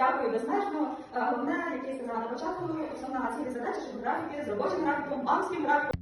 Дякую безмежно. Е, головне, яке сказала на початку, основна цілі задача, щоб графіки з робочим графіком, мамським графіком.